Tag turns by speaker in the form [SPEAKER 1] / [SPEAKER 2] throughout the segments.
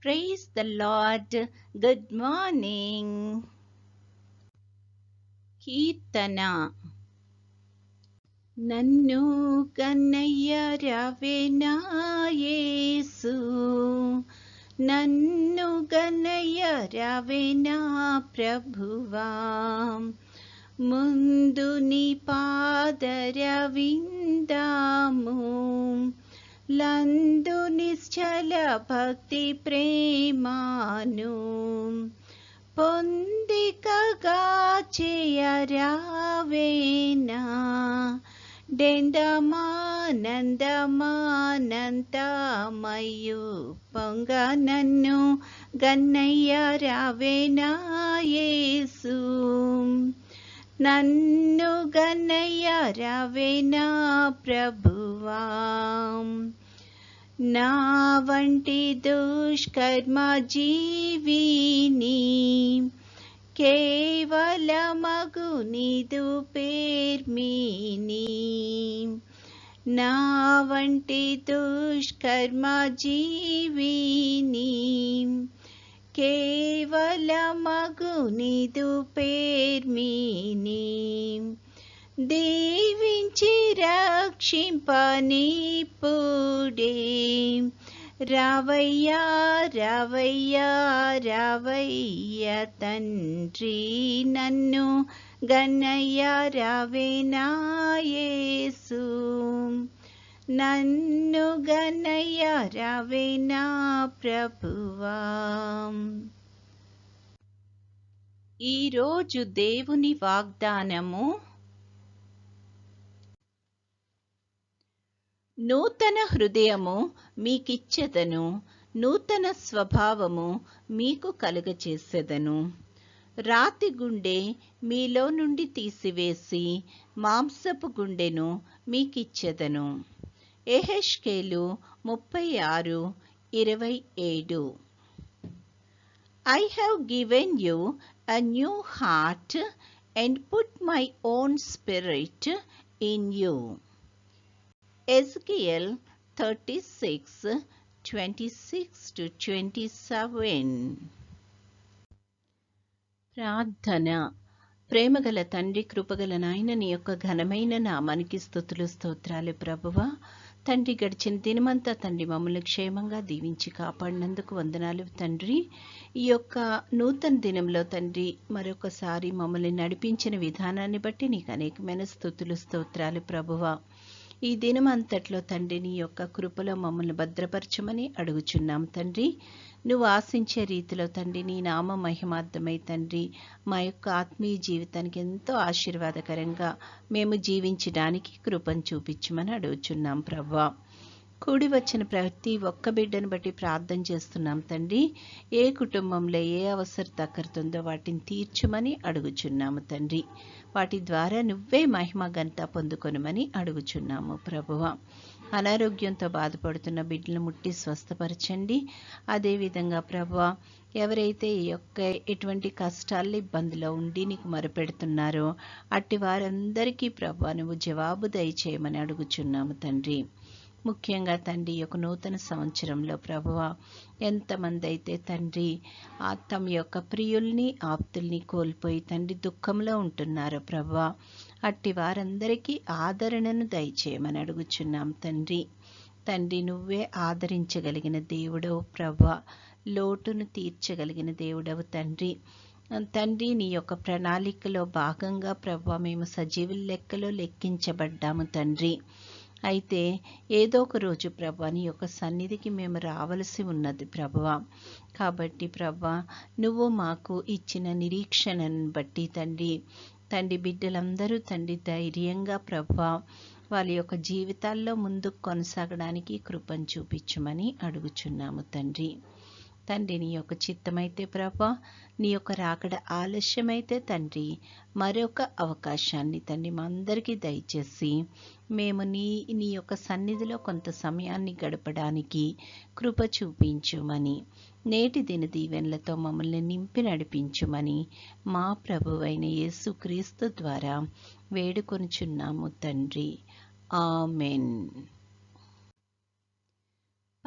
[SPEAKER 1] Praise the Lord. Good morning. Kirtana Nannu kannaya ravena Yesu Nannu kannaya ravena Prabhuvam Munduni padaravindamu లందు నిశ్చల భక్తి ప్రేమాను పొందికగా చేయరావేనా డెందమానందమానంతమయు పొంగ నన్ను గన్నయ్య రావేనా యేసు నన్ను గన్నయ్య రావేనా ప్రభువా నా వంటి దుష్కర్మ జీవిని కేవలమగు నీదు పేర్మిని నా వంటి దుష్కర్మ జీవిని కేవలమగు నీదు పేర్మిని నుంచి రక్షింపనిప్పుడే రావయ్యా రావయ్యా రావయ్య తండ్రి నన్ను గన్నయ్య రావేనాయేసు నన్ను గన్నయ్య రావేనా ప్రభువా. ఈరోజు దేవుని వాగ్దానము నూతన హృదయము మీకిచ్చెదను నూతన స్వభావము మీకు కలుగచేసెదను. రాతి గుండె మీలో నుండి తీసివేసి మాంసపు గుండెను మీకిచ్చెదను. ఎహెష్కేలు ముప్పై ఆరు ఇరవై ఏడు. I have given you a new heart and put my own spirit in you Ezekiel thirty six twenty six to twenty seven ప్రార్థన. ప్రేమగల తండ్రి కృపగల నాయన నీ యొక్క ఘనమైన నామానికి స్థుతులు స్తోత్రాలు ప్రభువ. తండ్రి గడిచిన దినమంతా తండ్రి మమ్మల్ని క్షేమంగా దీవించి కాపాడినందుకు వందనాలు తండ్రి. ఈ యొక్క నూతన దినంలో తండ్రి మరొకసారి మమ్మల్ని నడిపించిన విధానాన్ని బట్టి నీకు అనేకమైన స్థుతులు స్తోత్రాలు ప్రభువ. ఈ దినం అంతట్లో తండ్రి నీ యొక్క కృపలో మమ్మల్ని భద్రపరచమని అడుగుచున్నాం తండ్రి. నువ్వు ఆశించే రీతిలో తండ్రి నీ నామ మహిమార్థమై తండ్రి మా యొక్క ఆత్మీయ జీవితానికి ఎంతో ఆశీర్వాదకరంగా మేము జీవించడానికి కృపను చూపించమని అడుగుచున్నాం ప్రభా. కూడి వచ్చిన ప్రతి ఒక్క బిడ్డను బట్టి ప్రార్థన చేస్తున్నాం తండ్రి. ఏ కుటుంబంలో ఏ అవసరం అక్కరుతుందో వాటిని తీర్చమని అడుగుచున్నాము తండ్రి. వాటి ద్వారా నువ్వే మహిమ గంత పొందుకొనమని అడుగుచున్నాము ప్రభువ. అనారోగ్యంతో బాధపడుతున్న బిడ్డలు ముట్టి స్వస్థపరచండి. అదేవిధంగా ప్రభువ ఎవరైతే ఈ యొక్క ఎటువంటి కష్టాలు ఇబ్బందిలో ఉండి నీకు మొరపెడుతున్నారో అట్టి వారందరికీ ప్రభు నువ్వు జవాబు దయచేయమని అడుగుచున్నాము తండ్రి. ముఖ్యంగా తండ్రి యొక్క నూతన సంవత్సరంలో ప్రభువ ఎంతమంది అయితే తండ్రి తమ యొక్క ప్రియుల్ని ఆప్తుల్ని కోల్పోయి తండ్రి దుఃఖంలో ఉంటున్నారో ప్రభువ అట్టి వారందరికీ ఆదరణను దయచేయమని అడుగుచున్నాం తండ్రి. తండ్రి నువ్వే ఆదరించగలిగిన దేవుడవు ప్రభా లోటును తీర్చగలిగిన దేవుడవు తండ్రి. తండ్రి నీ యొక్క ప్రణాళికలో భాగంగా ప్రభా మేము సజీవుల లెక్కలో లెక్కించబడ్డాము తండ్రి. అయితే ఏదో ఒక రోజు ప్రభా నీ యొక్క సన్నిధికి మేము రావలసి ఉన్నది ప్రభా. కాబట్టి ప్రభా నువ్వు మాకు ఇచ్చిన నిరీక్షణను బట్టి తండ్రి తండ్రి బిడ్డలందరూ తండ్రి ధైర్యంగా ప్రభా వాళ్ళ యొక్క జీవితాల్లో ముందుకు కొనసాగడానికి కృపను చూపించమని అడుగుచున్నాము తండ్రి. తండ్రి నీ యొక్క చిత్తమైతే ప్రభా నీ యొక్క రాకడ ఆలస్యమైతే తండ్రి మరొక అవకాశాన్ని తండ్రి మా అందరికీ దయచేసి మేము నీ నీ యొక్క సన్నిధిలో కొంత సమయాన్ని గడపడానికి కృప చూపించుమని నేటి దిన దీవెనలతో మమ్మల్ని నింపి నడిపించుమని మా ప్రభువైన యేసుక్రీస్తు ద్వారా వేడుకొనుచున్నాము తండ్రి. ఆమెన్.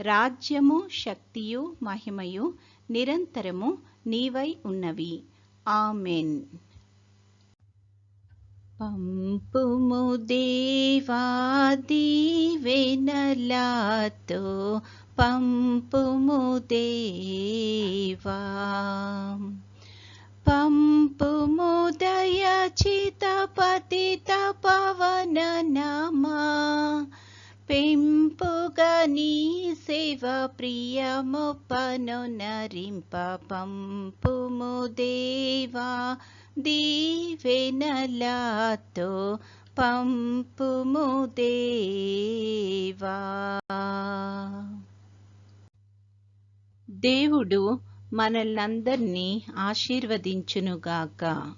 [SPEAKER 1] రాజ్యము శక్తియు మహిమయు నిరంతరము నీవై ఉన్నవి. ఆమెన్. పంపుము దేవా దీవెనలాతో పంపుము దేవా. పంపుము దయచిత పతిత పవన నమా పెంపుగనీ సేవ ప్రియముపను నరింప పంపుము దేవా దీవెనలాతో పంపుము దేవా. దేవుడు మనల్నందరినీ ఆశీర్వదించునుగాక.